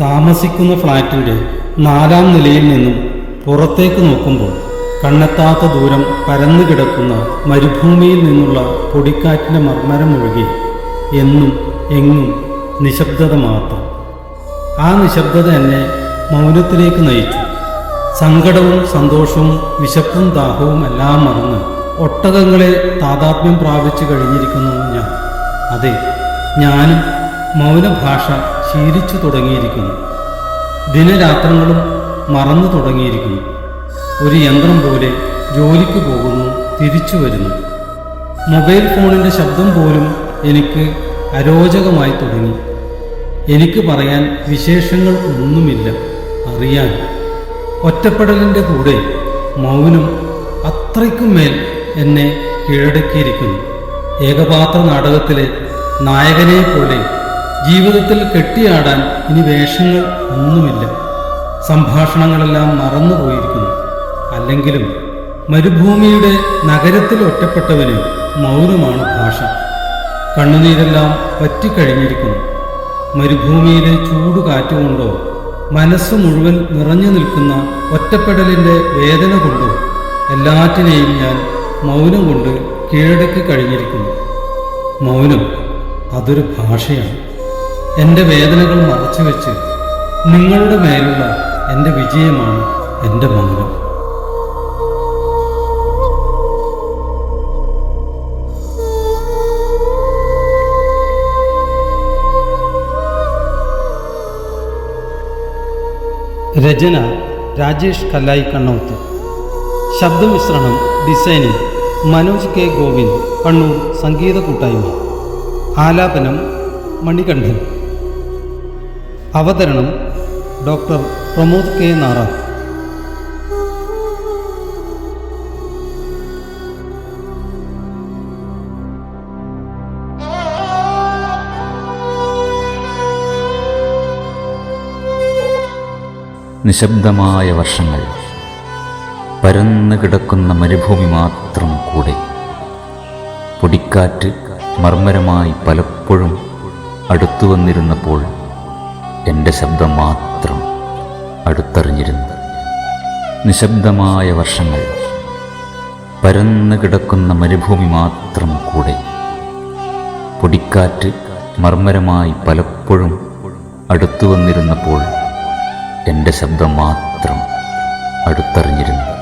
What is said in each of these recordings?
താമസിക്കുന്ന ഫ്ളാറ്റിന്റെ നാലാം നിലയിൽ നിന്നും പുറത്തേക്ക് നോക്കുമ്പോൾ കണ്ണെത്താത്ത ദൂരം പരന്നു കിടക്കുന്ന മരുഭൂമിയിൽ നിന്നുള്ള പൊടിക്കാറ്റിന്റെ മർമ്മരം ഒഴുകി എന്നും എങ്ങും നിശബ്ദത മാത്രം. ആ നിശബ്ദത എന്നെ മൗനത്തിലേക്ക് നയിച്ചു. സങ്കടവും സന്തോഷവും വിശപ്പും ദാഹവും എല്ലാം മറന്ന് ഒട്ടകങ്ങളെ താതാത്മ്യം പ്രാപിച്ചു കഴിഞ്ഞിരിക്കുന്നു ഞാൻ. അതെ ഞാനും മൗനഭാഷ ശീലിച്ചു തുടങ്ങിയിരിക്കുന്നു. ദിനരാത്രങ്ങളും മറന്നു തുടങ്ങിയിരിക്കുന്നു. ഒരു യന്ത്രം പോലെ ജോലിക്ക് പോകുന്നു തിരിച്ചു വരുന്നു. മൊബൈൽ ഫോണിന്റെ ശബ്ദം പോലും എനിക്ക് അരോചകമായി തുടങ്ങി. എനിക്ക് പറയാൻ വിശേഷങ്ങൾ ഒന്നുമില്ല അറിയാൻ. ഒറ്റപ്പെടലിന്റെ കൂടെ മൗനം അത്രയ്ക്കും മേൽ എന്നെ കീഴടക്കിയിരിക്കുന്നു. ഏകപാത്ര നാടകത്തിലെ നായകനെ പോലെ ജീവിതത്തിൽ കെട്ടിയാടാൻ ഇനി വേഷങ്ങൾ ഒന്നുമില്ല. സംഭാഷണങ്ങളെല്ലാം മറന്നുപോയിരിക്കുന്നു. അല്ലെങ്കിലും മരുഭൂമിയുടെ നഗരത്തിൽ ഒറ്റപ്പെട്ടവന് മൗനമാണ് ഭാഷ. കണ്ണുനീരെല്ലാം പറ്റിക്കഴിഞ്ഞിരിക്കുന്നു മരുഭൂമിയിലെ ചൂട് കാറ്റുകൊണ്ടോ മനസ്സ് മുഴുവൻ നിറഞ്ഞു നിൽക്കുന്ന ഒറ്റപ്പെടലിന്റെ വേദന കൊണ്ടോ എല്ലാറ്റിനെയും ഞാൻ മൗനം കൊണ്ട് കീഴടക്കി കഴിഞ്ഞിരിക്കുന്നു. മൗനം അതൊരു ഭാഷയാണ്. എന്റെ വേദനകൾ മറച്ചു വെച്ച് നിങ്ങളുടെ മേലുള്ള എന്റെ വിജയമാണ് എന്റെ മൗനം രചന രാജേഷ് കല്ലായി കണ്ണൗത്ത് ശബ്ദമിശ്രണം ഡിസൈനിങ് മനോജ് കെ ഗോവിന്ദ് കണ്ണൂർ സംഗീത കൂട്ടായ്മ. ആലാപനം മണികണ്ഠൻ. അവതരണം ഡോക്ടർ പ്രമോദ് കെ നാറ. നിശബ്ദമായ വർഷങ്ങൾ പരന്നു കിടക്കുന്ന മരുഭൂമി മാത്രം കൂടെ പൊടിക്കാറ്റ് മർമ്മരമായി പലപ്പോഴും അടുത്തു വന്നിരുന്നപ്പോൾ എന്റെ ശബ്ദം മാത്രം അടുത്തറിഞ്ഞിരുന്നു. നിശബ്ദമായ വർഷങ്ങൾ പരന്നു കിടക്കുന്ന മരുഭൂമി മാത്രം കൂടെ പൊടിക്കാറ്റ് മർമ്മരമായി പലപ്പോഴും അടുത്തു വന്നിരുന്നപ്പോൾ എന്റെ ശബ്ദം മാത്രം അടുത്തറിഞ്ഞിരുന്നു.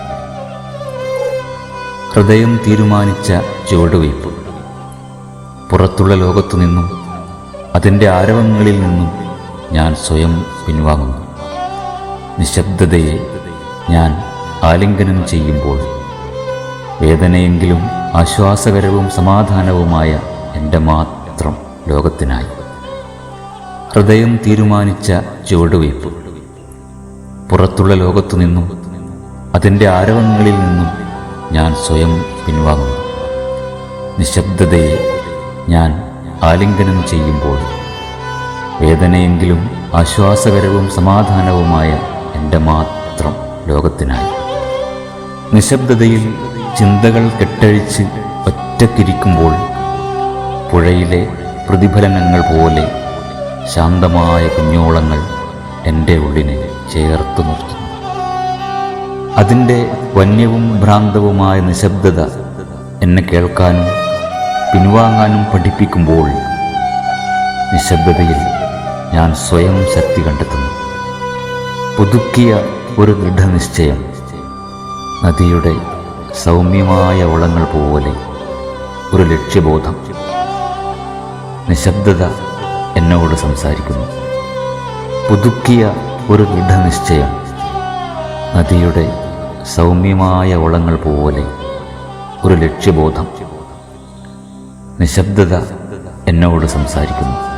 ഹൃദയം തീരുമാനിച്ച ചുവടുവയ്പ്. പുറത്തുള്ള ലോകത്തു നിന്നും അതിന്റെ ആരവങ്ങളിൽ നിന്നും ഞാൻ സ്വയം പിൻവാങ്ങുന്നു. നിശബ്ദതയെ ഞാൻ ആലിംഗനം ചെയ്യുമ്പോൾ വേദനയെങ്കിലും ആശ്വാസകരവും സമാധാനവുമായ എന്റെ മാത്രം ലോകത്തിനായി. ഹൃദയം തീരുമാനിച്ച ചുവടുവയ്പ്. പുറത്തുള്ള ലോകത്തു നിന്നും അതിന്റെ ആരവങ്ങളിൽ നിന്നും ഞാൻ സ്വയം പിൻവാങ്ങുന്നു. നിശബ്ദതയെ ഞാൻ ആലിംഗനം ചെയ്യുമ്പോൾ വേദനയെങ്കിലും ആശ്വാസകരവും സമാധാനവുമായ എന്റെ മാത്രം ലോകത്തിനായി. നിശബ്ദതയിൽ ചിന്തകൾ കെട്ടഴിച്ച് ഒറ്റക്കിരിക്കുമ്പോൾ പുഴയിലെ പ്രതിഫലനങ്ങൾ പോലെ ശാന്തമായ കുഞ്ഞോളങ്ങൾ എന്റെ ഉള്ളിനെ ചേർത്ത് നിർത്തുന്നു. അതിന്റെ വന്യവും ഭ്രാന്തവുമായ നിശബ്ദത എന്നെ കേൾക്കാനും പിൻവാങ്ങാനും പഠിപ്പിക്കുമ്പോൾ നിശബ്ദതയിൽ ഞാൻ സ്വയം ശക്തി കണ്ടെത്തുന്നു. പുതുക്കിയ ഒരു ദൃഢനിശ്ചയം. നദിയുടെ സൗമ്യമായ ഉളങ്ങൾ പോലെ ഒരു ലക്ഷ്യബോധം. നിശബ്ദത എന്നോട് സംസാരിക്കുന്നു. പുതുക്കിയ ഒരു ദൃഢനിശ്ചയം. നദിയുടെ സൗമ്യമായ ഉളങ്ങൾ പോലെ ഒരു ലക്ഷ്യബോധം. നിശബ്ദത എന്നോട് സംസാരിക്കുന്നു.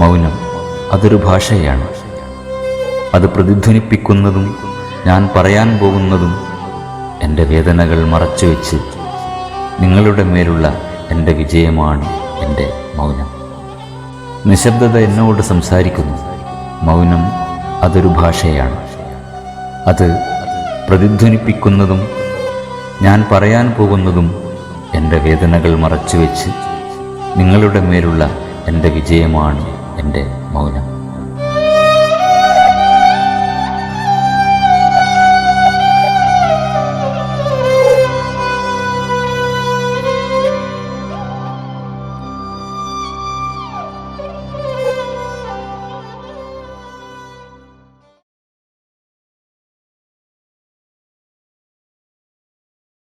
മൗനം അതൊരു ഭാഷയാണ്. അത് പ്രതിധ്വനിപ്പിക്കുന്നതും ഞാൻ പറയാൻ പോകുന്നതും എന്റെ വേദനകൾ മറച്ചുവെച്ച് നിങ്ങളുടെ മേലുള്ള എന്റെ വിജയമാണ് എന്റെ മൗനം. നിശബ്ദത എന്നോട് സംസാരിക്കുന്നു. മൗനം അതൊരു ഭാഷയാണ്. അത് പ്രതിധ്വനിപ്പിക്കുന്നതും ഞാൻ പറയാൻ പോകുന്നതും എന്റെ വേദനകൾ മറച്ചുവെച്ച് നിങ്ങളുടെ മേലുള്ള എന്റെ വിജയമാണ് എന്റെ മൗനം